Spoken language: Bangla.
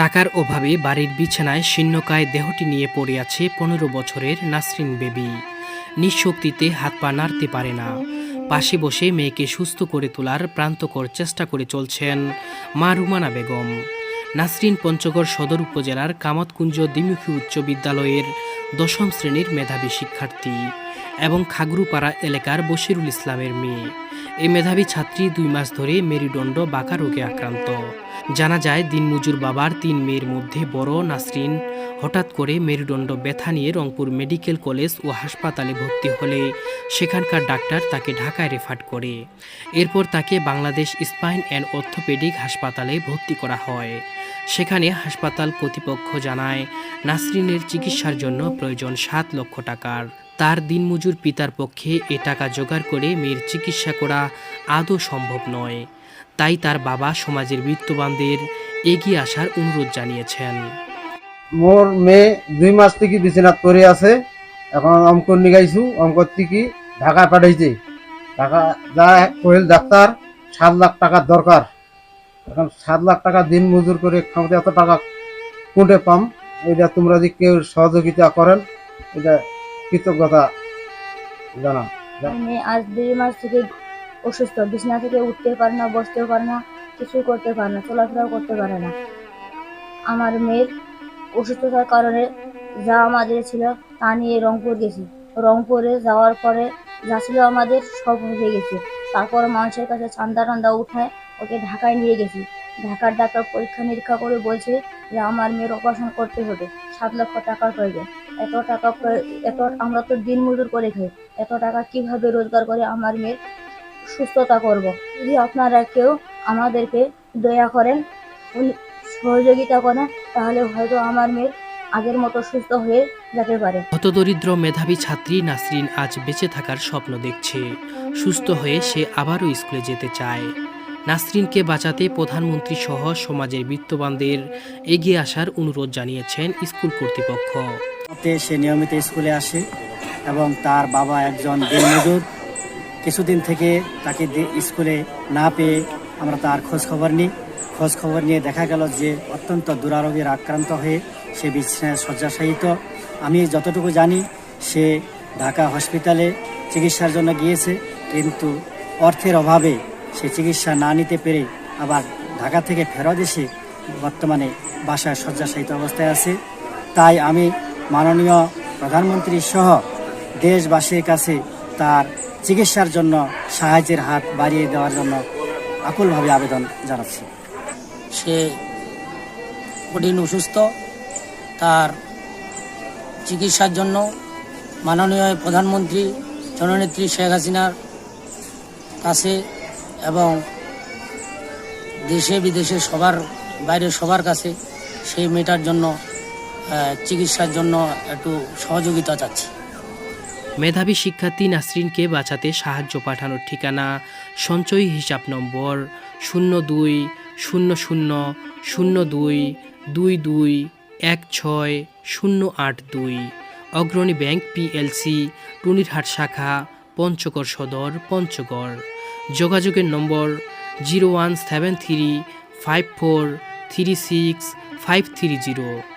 টাকার অভাবে বাড়ির বিছানায় শীর্ণকায় দেহটি নিয়ে পড়ে আছে পনেরো বছরের নাসরিন বেবি। নিঃশক্তিতে হাত পা নাড়তে পারে না। পাশে বসে মেয়েকে সুস্থ করে তোলার প্রান্তকর চেষ্টা করে চলছেন মা রুমানা বেগম। নাসরিন পঞ্চগড় সদর উপজেলার কামাতকুঞ্জ দ্বিমুখী উচ্চ বিদ্যালয়ের দশম শ্রেণির মেধাবী শিক্ষার্থী এবং খাগরুপাড়া এলাকার বশিরুল ইসলামের মেয়ে। এই মেধাবী ছাত্রী দুই মাস ধরে মেরুদণ্ড বাঁকা রোগে আক্রান্ত। জানা যায়, দিনমজুর বাবার তিন মেয়ের মধ্যে বড় নাসরিন। হঠাৎ করে মেরুদণ্ড ব্যথা নিয়ে রংপুর মেডিকেল কলেজ ও হাসপাতালে ভর্তি হলে সেখানকার ডাক্তার তাকে ঢাকায় রেফার করে। এরপর তাকে বাংলাদেশ স্পাইন অ্যান্ড অর্থোপেডিক হাসপাতালে ভর্তি করা হয়। সেখানে হাসপাতাল কর্তৃপক্ষ জানায়, নাসরিনের চিকিৎসার জন্য প্রয়োজন সাত লক্ষ টাকার। তার দিনমজুর পিতার পক্ষে এ টাকা জোগাড় করে মেয়ের চিকিৎসা করা আদৌ সম্ভব নয়। তাই তার বাবা সমাজের বিত্তবানদের এগিয়ে আসার অনুরোধ জানিয়েছেন। মোর মেয়ে দুই মাস থেকে বিছানাত পড়ে আছে। এখন অঙ্ক নিগাইছু অঙ্ক থেকে ঢাকায় পাঠাইছে। ঢাকা যা কহিল ডাক্তার, সাত লাখ টাকার দরকার। এখন সাত লাখ টাকা দিন মজুর করে খামতে এত টাকা কোনটে পাম? এটা তোমরা যদি কেউ সহযোগিতা করেন, এটা কৃতজ্ঞতা জানান। আমি আজ দুই মাস থেকে অসুস্থ, বিছানা থেকে উঠতে পারে না, বসতেও পারে না কিছু করতে পারে না, চলাফেরাও করতে পারে না। আমার মেয়ের অসুস্থতার কারণে যা আমাদের ছিল তা নিয়ে রংপুর গেছি। রংপুরে যাওয়ার পরে যা ছিল আমাদের সব হয়ে গেছে। তারপর মানুষের কাছে চান্দা টান্দা উঠায় ওকে ঢাকায় নিয়ে গেছি। ঢাকার ডাক্তার পরীক্ষা নিরীক্ষা করে বলছে যে আমার মেয়ের অপারেশন করতে হবে। সাত লক্ষ টাকার প্রয়োজন এত টাকা এত, আমরা তো দিন মজুর করে খাই। এত টাকা কীভাবে রোজগার করে আমার মেয়ের সুস্থতা করব? যদি আপনারা কেউ আমাদেরকে দয়া করেন সহযোগিতা করেন, তাহলে হয়তো আমার মেয়ের আগের মতো সুস্থ হয়ে যেতে পারে। হতদরিদ্র মেধাবী ছাত্রী নাসরিন আজ বেঁচে থাকার স্বপ্ন দেখছে। সুস্থ হয়ে সে আবারও স্কুলে যেতে চায়। নাসরিনকে বাঁচাতে প্রধানমন্ত্রী সহ সমাজের বিত্তবানদের এগিয়ে আসার অনুরোধ জানিয়েছেন স্কুল কর্তৃপক্ষ। সে নিয়মিত স্কুলে আসে এবং তার বাবা একজন দিনমজুর। কিছুদিন থেকে তাকে স্কুলে না পেয়ে আমরা তার খোঁজ খবর নিই। খোঁজ খবর নিয়ে দেখা গেল যে অত্যন্ত দুরারোগের আক্রান্ত হয়ে সে বিছানায় শয্যাশায়িত। আমি যতটুকু জানি, সে ঢাকা হসপিটালে চিকিৎসার জন্য গিয়েছে, কিন্তু অর্থের অভাবে সে চিকিৎসা না নিতে পেরে আবার ঢাকা থেকে ফেরত এসে বর্তমানে বাসায় শয্যাশায়িত অবস্থায় আছে। তাই আমি মাননীয় প্রধানমন্ত্রী সহ দেশবাসীর কাছে তার চিকিৎসার জন্য সাহায্যের হাত বাড়িয়ে দেওয়ার জন্য আকুলভাবে আবেদন জানাচ্ছি। সে কঠিন অসুস্থ, তার চিকিৎসার জন্য মাননীয় প্রধানমন্ত্রী, জননেত্রী শেখ হাসিনার কাছে এবং দেশে বিদেশে সবার, বাইরে সবার কাছে সেই মেয়েটার জন্য চিকিৎসার জন্য একটু সহযোগিতা চাচ্ছি। মেধাবী শিক্ষার্থী নাসরিনকে বাঁচাতে সাহায্য পাঠানোর ঠিকানা, সঞ্চয়ী হিসাব নম্বর শূন্য দুই, শূন্য শূন্য শূন্য দুই দুই দুই, এক ছয়, শূন্য আট দুই। অগ্রণী ব্যাংক, পিএলসি, টুনিরহাট শাখা, পঞ্চগড় সদর, পঞ্চগড়। যোগাযোগের নম্বর zero one seven three five four three six five three zero.